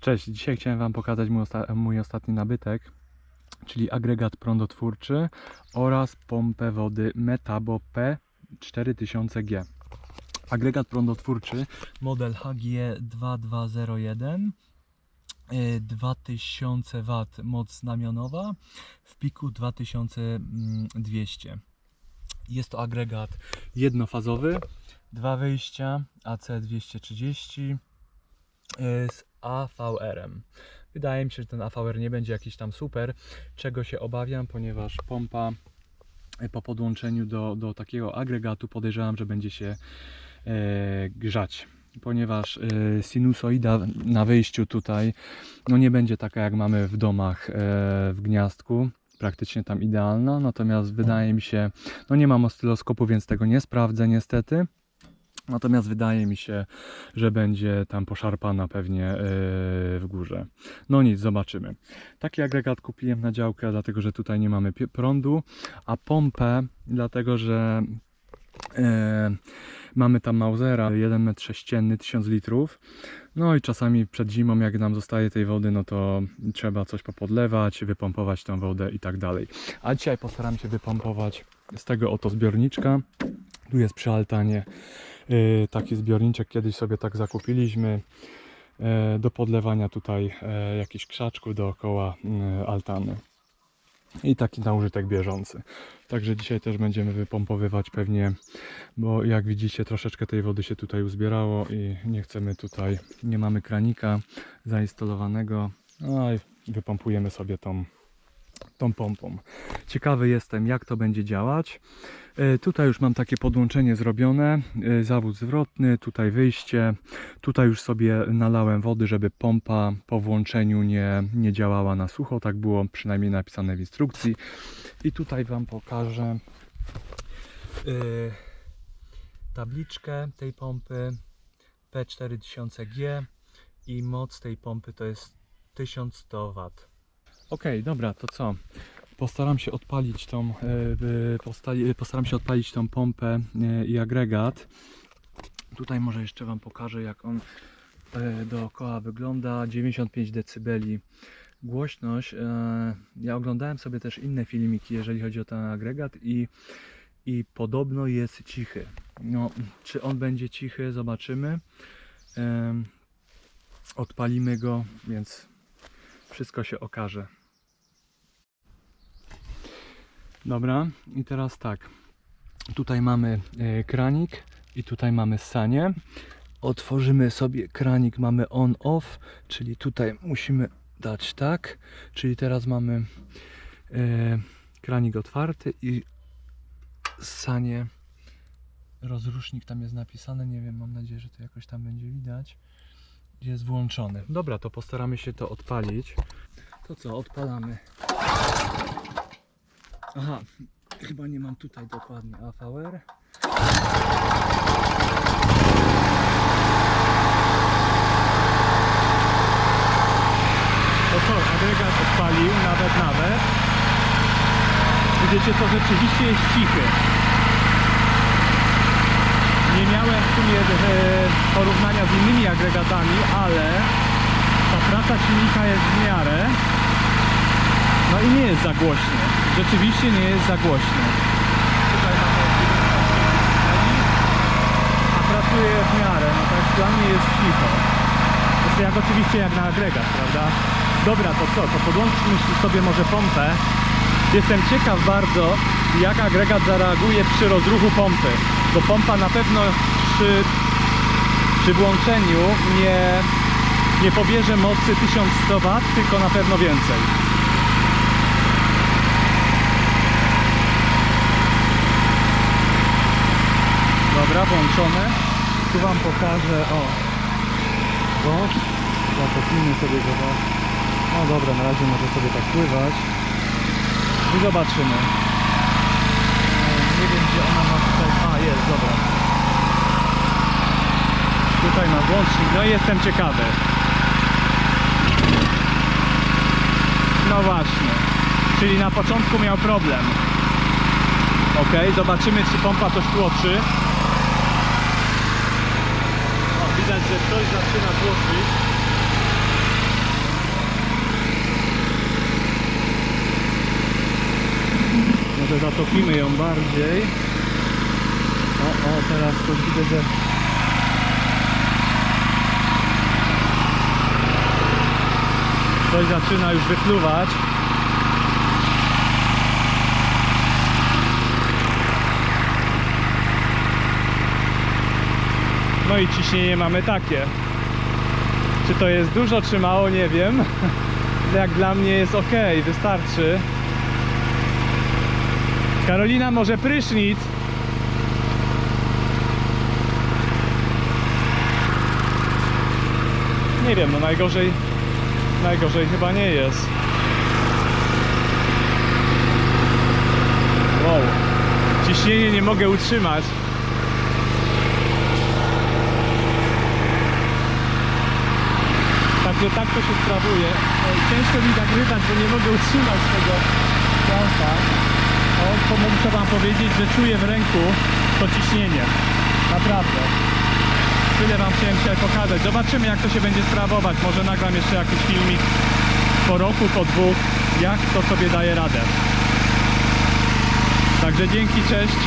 Cześć, dzisiaj chciałem Wam pokazać mój, osta- mój ostatni nabytek, czyli agregat prądotwórczy oraz pompę wody Metabo P4000G. Agregat prądotwórczy model HG2201 y, 2000 W moc znamionowa w piku 2200. Jest to agregat jednofazowy, dwa wyjścia AC230 y, z AVR-em. Wydaje mi się, że ten AVR nie będzie jakiś tam super, czego się obawiam, ponieważ pompa y, po podłączeniu do, do takiego agregatu podejrzewam, że będzie się e, grzać. Ponieważ e, sinusoida na wyjściu tutaj no nie będzie taka jak mamy w domach e, w gniazdku, praktycznie tam idealna, natomiast wydaje mi się, no nie mam oscyloskopu, więc tego nie sprawdzę niestety. Natomiast wydaje mi się, że będzie tam poszarpana pewnie e, w górze. No nic, zobaczymy. Taki agregat kupiłem na działkę, dlatego że tutaj nie mamy prądu, a pompę, dlatego że e, mamy tam Mausera, 1 metr sześcienny, 1000 litrów. No i czasami przed zimą, jak nam zostaje tej wody, no to trzeba coś popodlewać, wypompować tą wodę i tak dalej. A dzisiaj postaram się wypompować z tego oto zbiorniczka. Tu jest przy altanie taki zbiorniczek, kiedyś sobie tak zakupiliśmy e, do podlewania tutaj e, jakichś krzaczków dookoła y, altany. I taki na użytek bieżący. Także dzisiaj też będziemy wypompowywać pewnie, bo jak widzicie troszeczkę tej wody się tutaj uzbierało i nie chcemy tutaj, nie mamy kranika zainstalowanego. No i wypompujemy sobie tą, tą pompą. Ciekawy jestem jak to będzie działać. E, Tutaj już mam takie podłączenie zrobione, e, zawód zwrotny, tutaj wyjście. Tutaj już sobie nalałem wody, żeby pompa po włączeniu nie, nie działała na sucho. Tak było przynajmniej napisane w instrukcji. I tutaj Wam pokażę e, tabliczkę tej pompy P4000G i moc tej pompy to jest 1100 W. Ok, dobra, to co? Postaram się odpalić tą, e, e, postaram się odpalić tą pompę e, i agregat. Tutaj może jeszcze Wam pokażę jak on dookoła wygląda. 95 dB głośność. Ja oglądałem sobie też inne filmiki, jeżeli chodzi o ten agregat i, i podobno jest cichy. No, czy on będzie cichy, zobaczymy. Odpalimy go, więc wszystko się okaże. Dobra, i teraz tak. Tutaj mamy e, kranik i tutaj mamy sanie. Otworzymy sobie kranik, mamy on-off, czyli tutaj musimy dać tak. Czyli teraz mamy e, kranik otwarty i sanie. Rozrusznik tam jest napisany, nie wiem, mam nadzieję, że to jakoś tam będzie widać. Jest włączony. Dobra, to postaramy się to odpalić. To co, odpalamy. Aha, chyba nie mam tutaj dokładnie AVR. To co, agregat odpalił, nawet, nawet. I wiecie co, rzeczywiście jest cichy. Nie miałem w sumie e, porównania z innymi agregatami, ale ta praca silnika jest w miarę. No i nie jest za głośno. Rzeczywiście nie jest za głośno. Tutaj mamy a pracuje w miarę, no tak dla mnie jest cicho. Znaczy jak oczywiście jak na agregat, prawda? Dobra, to co? To podłączmy sobie może pompę. Jestem ciekaw bardzo, jak agregat zareaguje przy rozruchu pompy. Bo pompa na pewno przy, przy włączeniu nie, nie pobierze mocy 1100 W, tylko na pewno więcej. Dobra, włączone. Tu Wam pokażę, o, woż. Zapocznijmy sobie go woż. No dobra, na razie może sobie tak pływać. I zobaczymy. E, Nie wiem, gdzie ona ma tutaj... A, jest, dobra. Tutaj ma włącznik, no i jestem ciekawy. No właśnie. Czyli na początku miał problem. Ok, zobaczymy czy pompa coś tłoczy widać, że coś zaczyna tłoczyć. Może zatopimy ją bardziej. O, o, teraz to widzę, że coś zaczyna już wypluwać. No i ciśnienie mamy takie. Czy to jest dużo, czy mało, nie wiem. Jak dla mnie jest ok, wystarczy. Karolina, może prysznic? Nie wiem, no najgorzej, najgorzej chyba nie jest. Wow, ciśnienie nie mogę utrzymać. Także tak to się sprawuje. Ciężko mi nagrywać, bo nie mogę utrzymać tego kąta. O, to muszę wam powiedzieć, że czuję w ręku to ciśnienie. Naprawdę. Tyle wam chciałem dzisiaj pokazać. Zobaczymy jak to się będzie sprawować. Może nagram jeszcze jakiś filmik po roku, po dwóch, jak to sobie daje radę. Także dzięki, cześć.